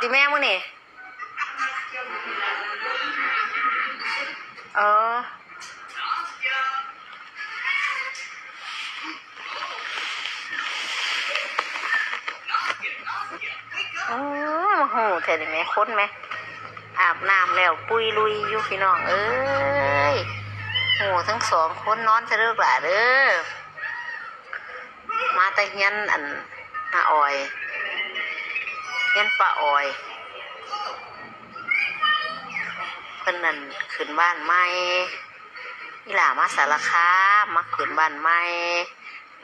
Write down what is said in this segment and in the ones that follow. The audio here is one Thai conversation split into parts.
ตีแม่มึงนี่เออโอ้โหเธอได้ไหมค้นไหมอาบน้ำแล้วปุยลุยอยู่พี่น้อง เอ้ยโหทั้งสองคนนอนจะเลิกหล่ะเด้อมาแต่เฮียนอันนาออย เฮียนป้าออยเพิ่นนั่นขึ้นบ้านใหม่อีหล่ามาสารคามมาขึ้นบ้านใหม่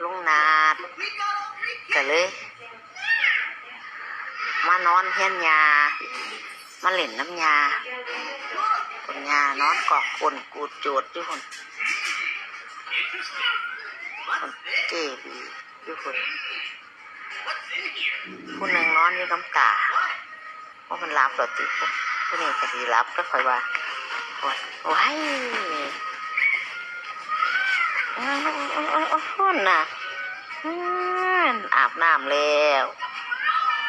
ลุงนาดก็เลยมานอนเฮียนยามาเล่นน้ำยาคนยานอนเกาะคนกูดโจดอยู่คนคนเจ็บอยู่คน ผู้หนึ่งนอนอยู่น้ำตาเพราะมันรับเราติผู้นี้ก็สีรับก็คอยว่าว้ายโอ้ยโอ้ยโอ้ยโอ้ยโอ้ยน่ะอาบน้ำแล้ว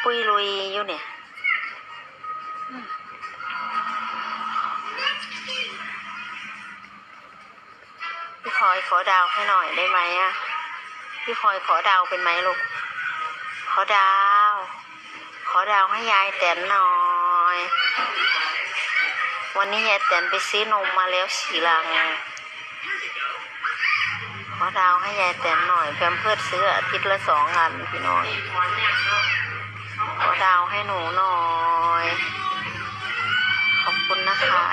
ปุยลุยอยู่เนี่ยพี่คอยขอดาวให้หน่อยได้ไหมอะพี่คอยขอดาวเป็นไหมลูก อดาว ขอดาวให้ยายแตนหน่อย วันนี้ยายแตนไปซื้อนมมาแล้วสีลัง ขอดาวให้ยายแตนหน่อยแพมเพิร์ดซื้ออาทิตย์ละสองอันพี่น้อยขอดาวให้หนูหน่อย ขอบคุณนะคะ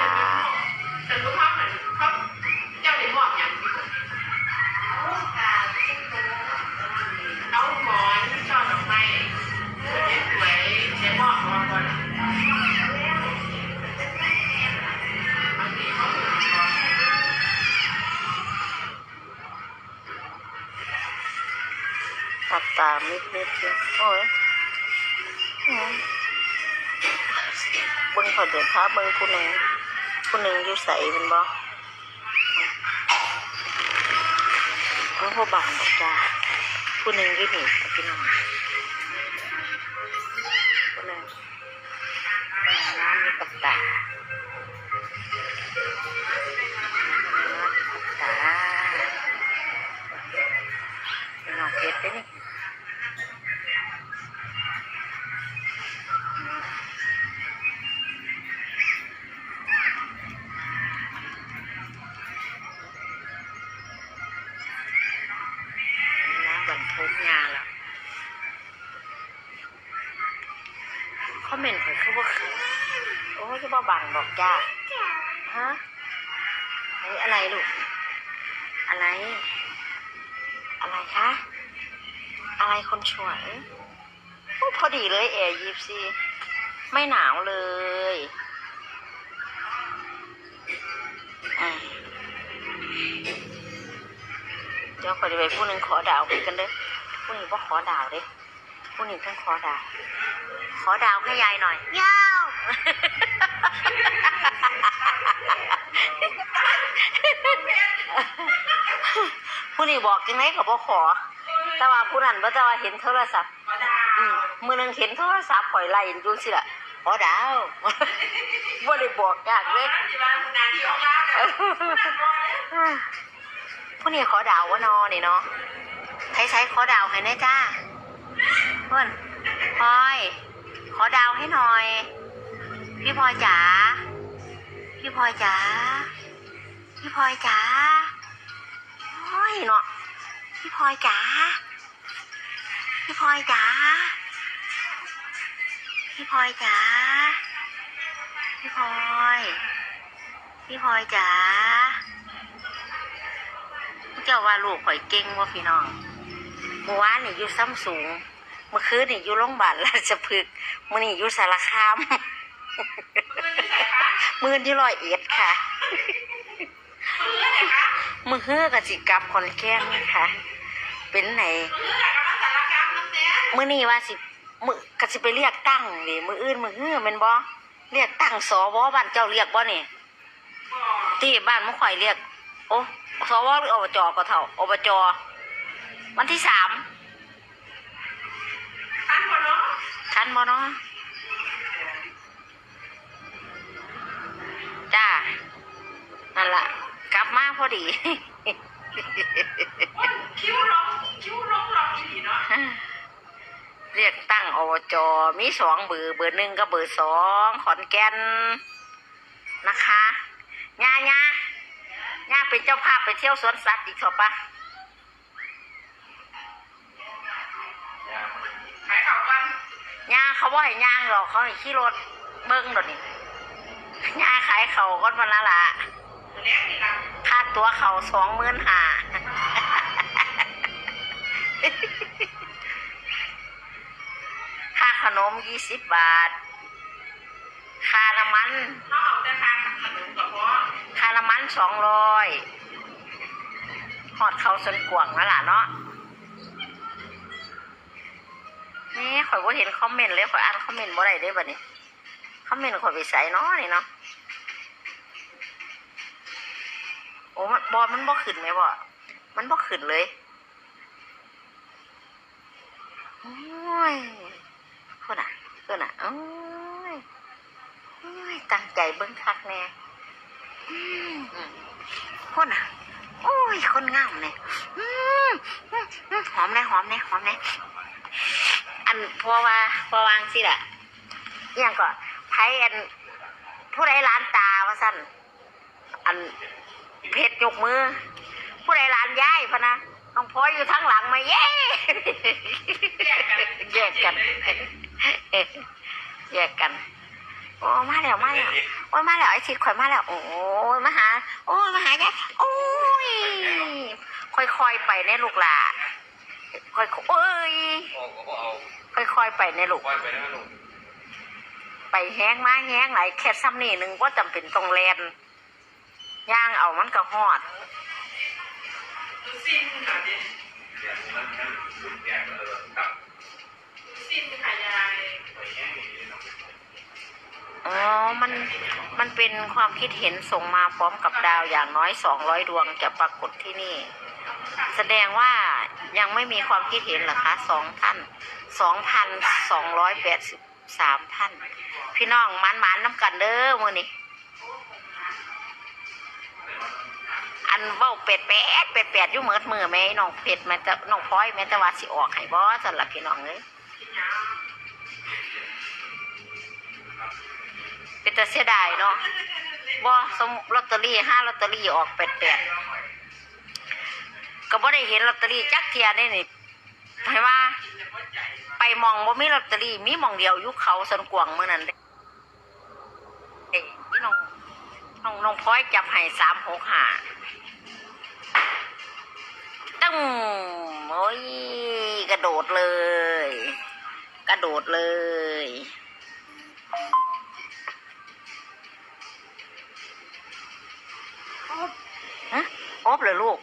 ตามิดนิดๆโอ้ยบิ้งขอเดินท้าเบิ้งผู้หนึ่งผู้หนึ่งอยู่ใส่เป็นบ่เบิ้งพวกบังบอกจ้าผู้หนึ่งอยู่นี่กับพี่น้องผู้หนึ่งน้ำมีกับตา ทุกงานละคอมเมนต์ข่อยคือว่าคือโอ้ยจะบ่บังดอกจ้าฮะไอ้อะไรลูก อะไร อะไรคะ อะไรคนสวยพอดีเลยแอร์ยีบซีไม่หนาวเลยเดี๋ยวขอจะไปผู้หนึ่งขอดาวคุยกันเด้อ ผู้หนึ่งก็ขอดาวเด้ผู้หนึ่งต้องขอดาว ขอดาวให้ยายหน่อยยาว ผู้นี้บอกยังไงก็บอกขอ แต่ว่าผู้นั้นบ่แต่ว่าเห็นโทรศัพท์ขอดาอืวมมือหนึงเห็นโทรศัพท์ข่อยไล่อยู่สิล่ะขอดาวบ่ได้บอกยากเลยที่บ้านคุณนาที่ของเราเนี่ยผู้นี้ขอดาววะนอนี่เนาะใช้ใช้ ขอดาวให้น่จ้าเพื่อนพลอย ขอดาวให้หน่อย พี่พลอยจ๋าพี่พลอยจ๋าพี่พลอยจ๋าโอ้ยเนาะพี่พลอยจ๋าพี่พลอยจ๋าพี่พลอยจ๋าพี่พลอยพี่พลอยจ๋าเจ้าว่าลูกข่อยเก่งว่าพี่น้อง เมื่อวานนี่อยู่ซ้ำสูง เมื่อคืนนี่อยู่โรงพยาบาลราชพฤกษ์มื่อนี่อยู่สารคาม มือที่ร้อยเอ็ดค่ะ มือเฮือกับจิกลับคอนแก่นค่ะ เป็นไหนมือนี่ว่าสิมือก็สิไปเรียกตั้งนี่มืออื่นมือเฮือแมันบ่เรียกตั้งสวบ้านเจ้าเรียกบ่นี่บที่บ้านมุข่อยเรียก โอ้สวหรืออบจก็เท่าอบจ วันที่สามทันหมดเนาะทันบ่เนาะจ้า นั่นละกลับมาพอดีคิ้วลงคิ้วลงหลอกอีหลีเนาะเรียกตั้งอบจมีสองเบอร์เบอร์หนึ่งกับเบอร์สองขอนแก่นนะคะย่าย่าย่าเป็นเจ้าภาพไปเที่ยวสวนสัตว์อีกเถอะปะ เขาว่าให้ย่างหรอกเขาให้ขี่รถเบิ้งเดยวนี้ย่าขายเขาก้อนวันละล่ะค่าตัวเขาสองหมื่นห้าค่าขนมยี่สิบบาท ค่าน้ำมันค่าน้ำมันสองร้อยหอดเขาสนกวางนั่นแหละเนาะ นี่ข่อยว่าเห็นคอมเมนต์เลยข่อยอ่านคอมเมนต์บ่ได้ด้บัดนี้คอมเมนต์ข่อยไปใส่เนาะนี่เนาะโอ้มันบอลมันบ่ขึ้นไหมบ่มันบ่ขึ้นเลยโอ้ยคนอะคนอะโอ้ยโอ้ยตั้งใจเบิ่งคักแน่อืมคนอะโอ้ย คนงามเนี่ยอืมอืมอืมหอมแน่หอมแน่หอมแน่ นเพราะว่าเพราะวางสิล่ะอหย่างก่อนไผอัน ผู้ใดร้านตาว่าสั่นอันเพชรยกมือ ผู้ใดร้านย้ายพะนะน้องพลอยอยู่ทั้งหลังมาเย้แยกกันแยกกัน แยกกัน โอ้มาแล้วมาแล้วโอ้ยมาแล้วไอ้ชิดข่อยมาแล้ว โอ้ยมาหา โอ้ยมาหายายโอ้ยค่อยๆไปในลูกหลาค่อยๆเอ้ยออกก็เอา ค่อยๆไปในลูกปล่อยไปได้ไหมลูกไปแห้งมาแห้งไหลายแค่ซ้ำนี่หนึ่งว่าจำเป็นต้องแลนย่างเอามันก็ฮอดดูซินค่ะดิเดี๋ยวมันมันดูแก่แล้วตับดูซินค่ะยายไปแห้งอย่างนี้เนาะอ๋อ มัน มันเป็นความคิดเห็นส่งมาพร้อมกับดาวอย่างน้อยสองร้อยดวงจะปรากฏที่นี่ แสดงว่ายังไม่มีความคิดเห็นเหรอคะสองท่าน สองพันสองร้อยแปดสิบสามท่านพี่น้องมันมันน้ำกันเด้อมือนี้อันเว้าเป็ดเป็ดเป็ดเป็ดยู่เมิดมือแม่น้องเป็ดแม่จะน้องพลอยแม่จะว่าสิออกให้บ่สำหรับพี่น้องเลยกินยเป็นแต่เสียดายเนาะบ่สมลอตเตอรี่ห้าลอตเตอรี่ออกเป็ดเป็ดก็บ่ได้เห็นลอตเตอรี่จักเทียได้นี่ให้ว่าไป มองว่ามีลอตเตอรี่มีมองเดียวยุคเขาสนกวางเมื่อนั้นเด้เอ้ยพี่น้องน้องน้องพลอยจับให้สามหกห้าตึ้งโอ้ยกระโดดเลย กระโดดเลยฮะอบเลยลูก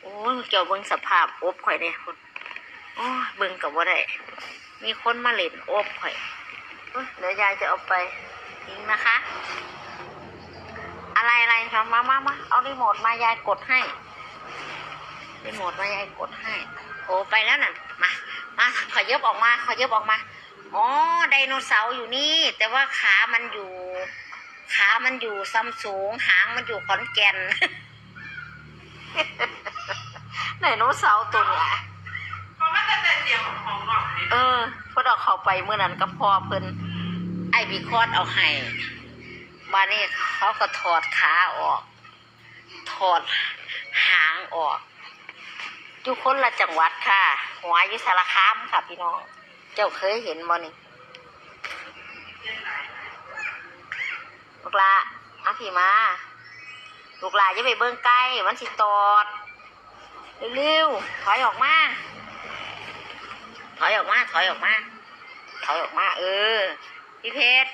โอ้ยเกี่ยวเบิ่งสภาพอบข่อยเนี่ยคุณ โอ้เบิ่งกับว่าได้ มีคนมาเล่นโอบข่อยเดี๋ยวยายจะเอาไปทิ้งนะคะ อะไรอะไรคะมามามาเอารีโมทมายายกดให้รีโมทมายายกดให้ โอ้ไปแล้วน่ะ มา มาขอเยบออกมา ขอเยบออกมา อ๋อไดโนเสาร์อยู่นี่ แต่ว่าขามันอยู่ ขามันอยู่ซัมสูง หางมันอยู่ขอนแก่นไดโนเสาร์ตัวเนี้ย เสียงของของหลอกนี่เออเพิ่นเอาเขาไปเมื่อนั้นก็พอเพิ่นไอ้บีคอดเอาให้บานี้เขาก็ถอดขาออก ถอดหางออกอยู่คนละจังหวัดค่ะ หัวอยู่สารคามค่ะพี่น้อง เจ้าเคยเห็นบ่นี่ลูกหลาอาพี่มา ลูกหลาจะไปเบิ่งใกล้มันสิตอด เร็วๆถอยออกมา ถอยออกมา ถอยออกมา ถอยออกมา เออ พี่เพชร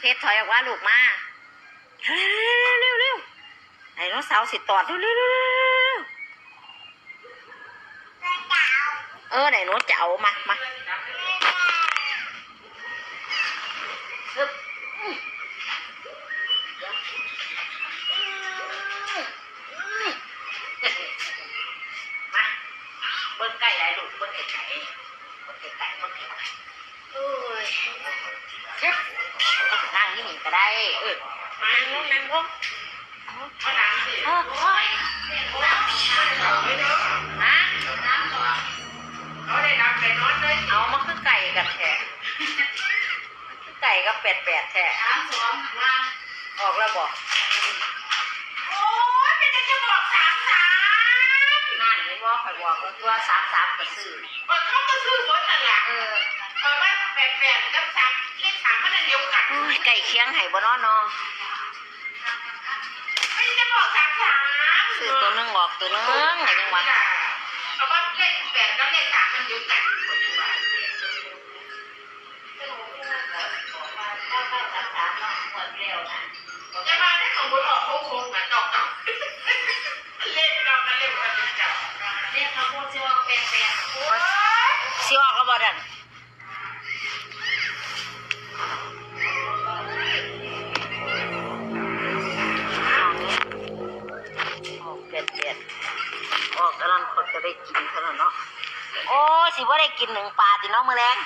เพชรถอยออกมาลูกมา เร็วเร็วไอ้น้องสาวสิตอดเร็วเร็วเร็วเออไหนหนูจะเอามา มาเบิ้งใกล้ไรลูกเบิ้งไกล โอ้ยครับนั่งนี่หนีก็ได้ เออนั่งลงนั่งลงเออโอ้ยฮะเลยเอามขึ้นไก่กับแขกคืไก่กับแปดแปดแท้ออกแล้วบอก นั่นนี่บอกข่อยบอกว่าตัวสามสามก็ซื้อเออเขาก็ซื้อบนนั่นแหละเออเพราะว่าแปดแปดกับสามเลขสามมันเดียวกันโอ้ยไก่เคียงไห้บ่เนอเนาะไม่จะบอกสามสามซื้อตัวหนึงออกตัวหนึงอะไรยังวะเพราะว่าเลขแปดกับเลขสามมันเดียวกัน กินหนึ่งปลาติเน้องมือแรง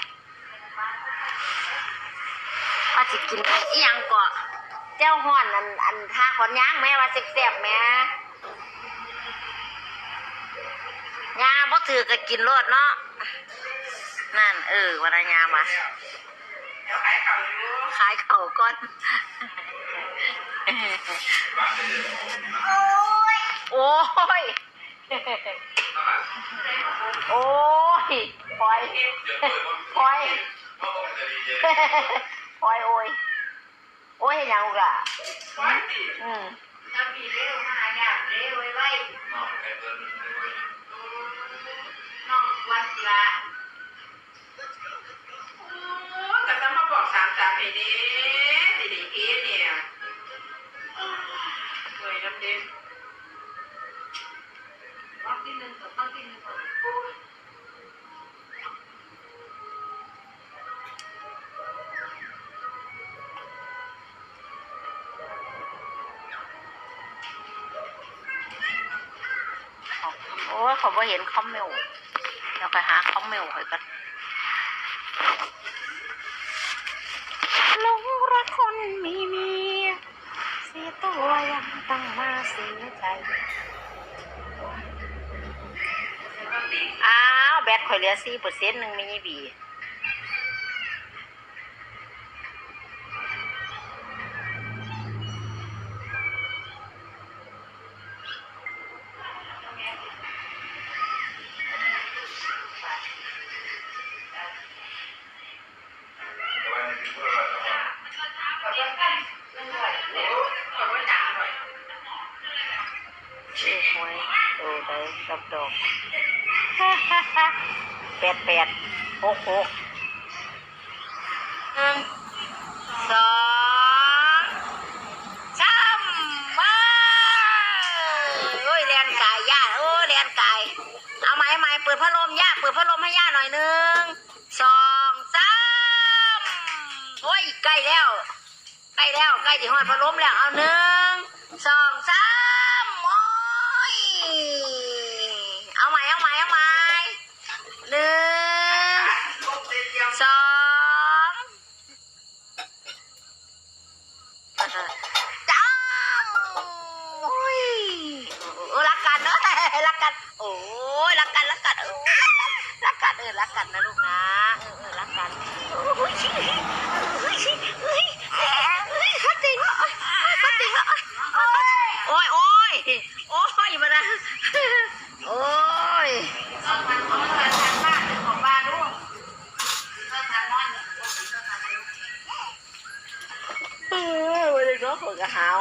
ว่าสิกินอีหยังเกาะเจ้าห้อนอันอันท่าขอนย่างแม่ว่าเสียบๆแม่ยาบ่ถือก็กินรดเนาะนั่น เออวันยามาขาอยู่ขายเข่าก่อนบ้นโอ้ยโอ้ย โอ้ยปล่อยเดี๋ยวเปิดว่าปล่อยเขาบอกจะดีเจปล่อยโอ้ยโอ้ยเห็นยังกะร้อยสี่อืมจะมีเร็วมาอยากเร็ว โอ้ยขาบ่เห็นคอมเมลเดี๋ยวไปหาคอมเมลให้กันหลงรักคนมีเมียเสียตัวยังตั้งมาเสียใจ อ้าว แบต ข่อยเหลือสี่เปอร์เซ็นต์หนึ่งไม่ยี่บี แปดแปดหกหกหนึ่งสองสามมาโอ้ยเรียนกายย่าโอ้ยเรียนกาย เอาไหมไหมเปิดพัดลมย่าเปิดพัดลมให้ย่าหน่อยหนึ่งสองสามโอ้ยใกล้แล้วใกล้แล้วใกล้จะหอดพัดลมแล้วเอาหนึ่งสองสามโอ้ยเอาใหม่เอาใหม่เอาใหม่ หนึ่งสองจ้าโอ้ยรักกันเนอะรักกัน โอ้ยรักกันรักกันเออรักกันเออรักกันนะลูกนะเออเออรักกันโอ้ยเฮ้ยเฮ้ยเฮ้ยเฮ้ยเขาจริงเหรอเขาจริงเหรอโอ้ยโอ้ยโอ้ยมานะโอ้ย เอาพันของพันทางบ้านของบ้านด้วย เอ อวันนี้ก็ขนกระหาว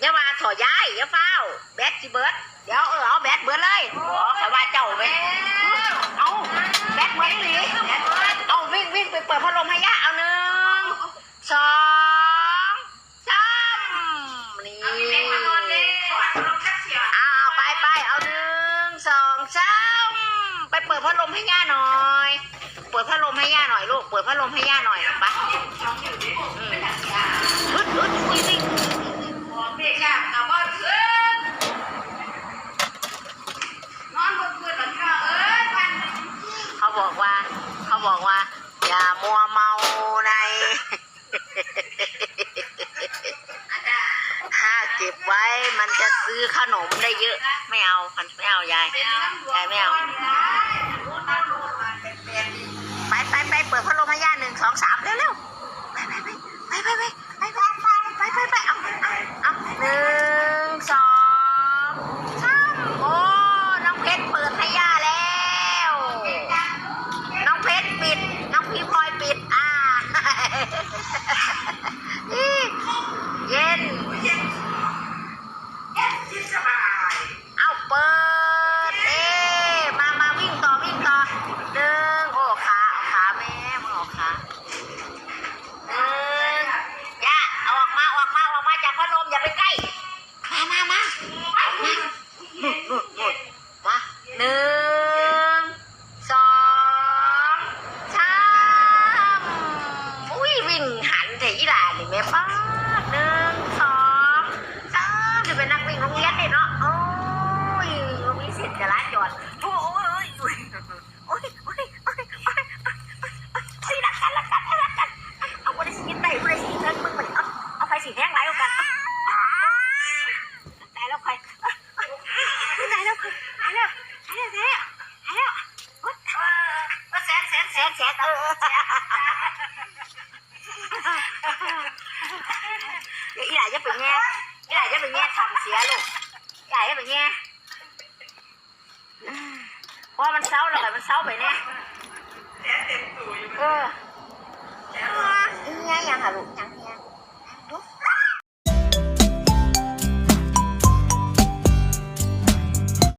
อย่ามาถอย้ายอย่าเฝ้าแบทจีเบิร์ดเดี๋ยวเออเอาแบทเบิร์ดเลยอกแต่ว่าเจ้าไปเอาแบทเบิร์ดหรือเอาวิ่งวิ่งไปเปิดพัดลมให้ย่าเอาหนึ่งสอง มให้ย่าหน่อย เปิดพัดลมให้ย่าหน่อยลูก เปิดพัดลมให้ย่าหน่อยไปช่องอยู่ดิเป็นหนังยาฮึดฮึดวิ่งวิ่งหอมเด็กอะเอา ก็บไว้มันจะซื้อขนมได้เยอะ ไม่เอามันไม่เอายายยายไม่เอาไปไปไปเปิดพัดลมให้ย่าหนึ่งสองสามเร็วเร็ว